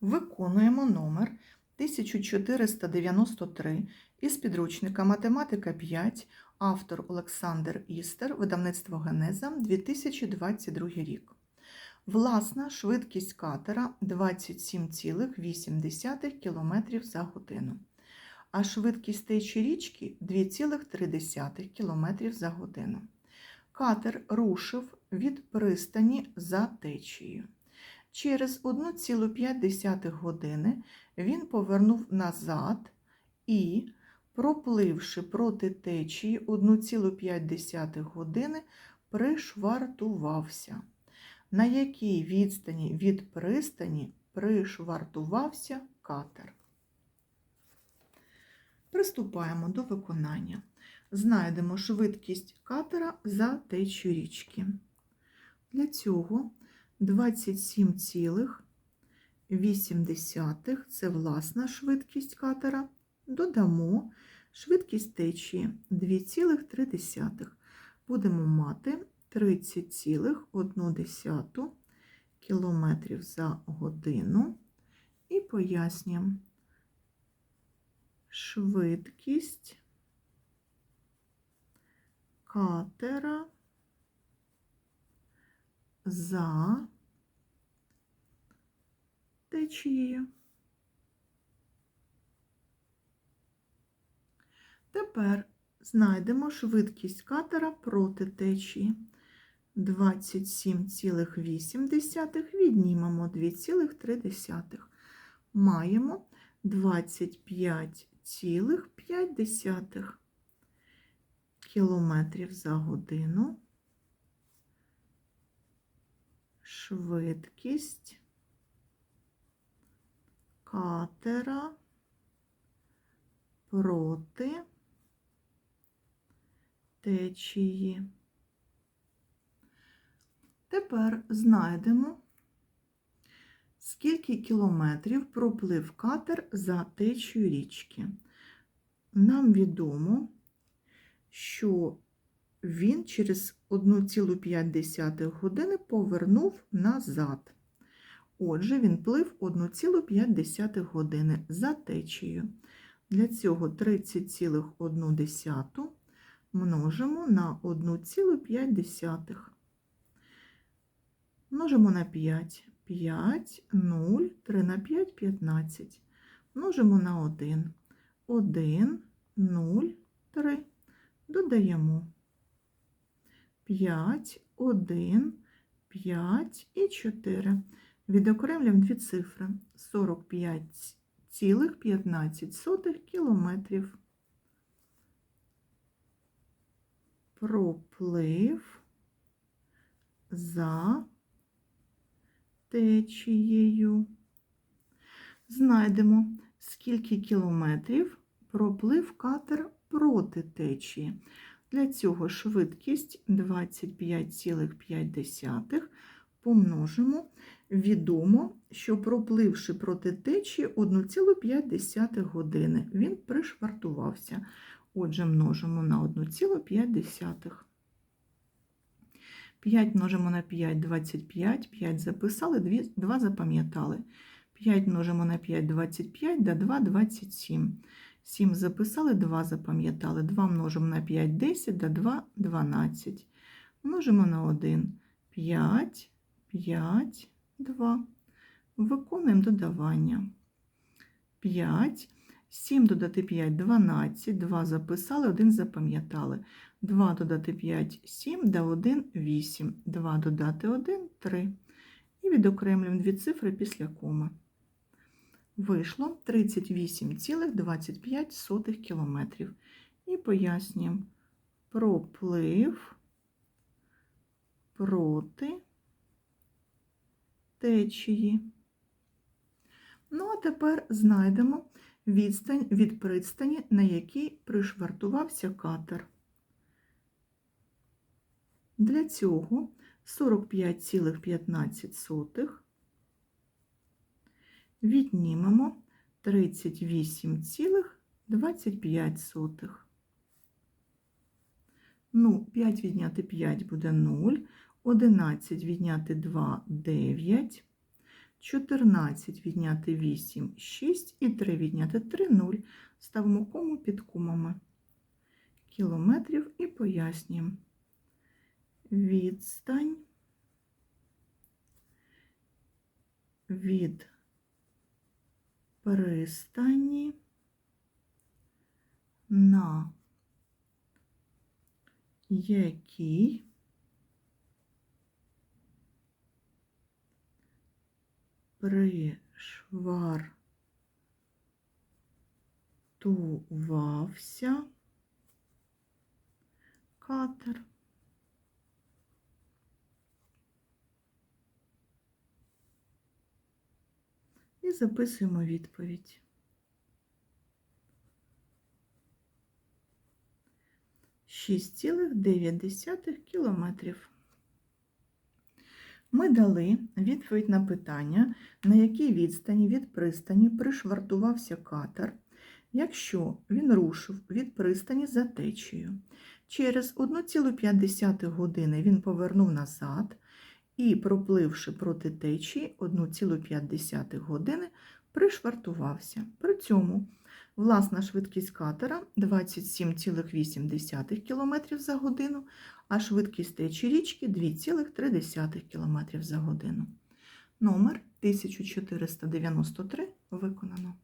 Виконуємо номер 1493 із підручника Математика 5, автор Олександр Істер, видавництво Генеза, 2022 рік. Власна швидкість катера 27,8 км за годину, а швидкість течії річки 2,3 км за годину. Катер рушив від пристані за течією. Через 1,5 години він повернув назад і, пропливши проти течії 1,5 години, пришвартувався. На якій відстані від пристані пришвартувався катер. Приступаємо до виконання. Знайдемо швидкість катера за течією річки. Для цього 27,8 це власна швидкість катера. Додамо швидкість течії 2,3. Будемо мати 30,1 км за годину і пояснюємо швидкість катера за течією. Тепер знайдемо швидкість катера проти течії. 27,8 віднімемо 2,3. Маємо 25,5 кілометрів за годину. Швидкість катера проти течії. Тепер знайдемо, скільки кілометрів проплив катер за течією річки. Нам відомо, що він через 1,5 години повернув назад. Отже, він плив 1,5 години за течією. Для цього 30,1 множимо на 1,5. Множимо на 5. 5, 0, 3 на 5, 15. Множимо на 1. 1, 0, 3. Додаємо 5, 1, 5 і 4. Відокремлюємо дві цифри 45,15 кілометрів. Проплив за течією. Знайдемо, скільки кілометрів проплив катер проти течії. Для цього швидкість 25,5 помножимо. Відомо, що пропливши проти течії 1,5 години, він пришвартувався. Отже, множимо на 1,5. 5 множимо на 5 25, 5 записали, 2 запам'ятали. 5 множимо на 5 25, да 2 27. 7 записали, 2 запам'ятали. 2 множимо на 5 10, да 2 12. Множимо на 1 5, 5, 2. Виконуємо додавання. 5. 7 додати 5 12, 2 записали, 1 запам'ятали. 2 додати 5 7, да 1 8. 2 додати 1 3. І відокремлюємо дві цифри після коми. Вийшло 38,25 кілометрів. І пояснюємо проплив проти течії. Ну, а тепер знайдемо відстань від пристані, на якій пришвартувався катер. Для цього 45,15 віднімемо 38,25. Ну, 5 відняти 5 буде 0, 11 відняти 2 9, 14 відняти 8, 6 і 3 відняти 3, 0. Ставимо кому під кумами кілометрів і пояснюємо. Відстань від пристані на якій пришвартувався катер. І записуємо відповідь. Шість цілих дев'ять десятих кілометрів. Ми дали відповідь на питання, на якій відстані від пристані пришвартувався катер, якщо він рушив від пристані за течією. Через 1,5 години він повернув назад і, пропливши проти течії 1,5 години, пришвартувався. При цьому власна швидкість катера 27,8 км за годину, а швидкість течії річки 2,3 км за годину. Номер 1493 виконано.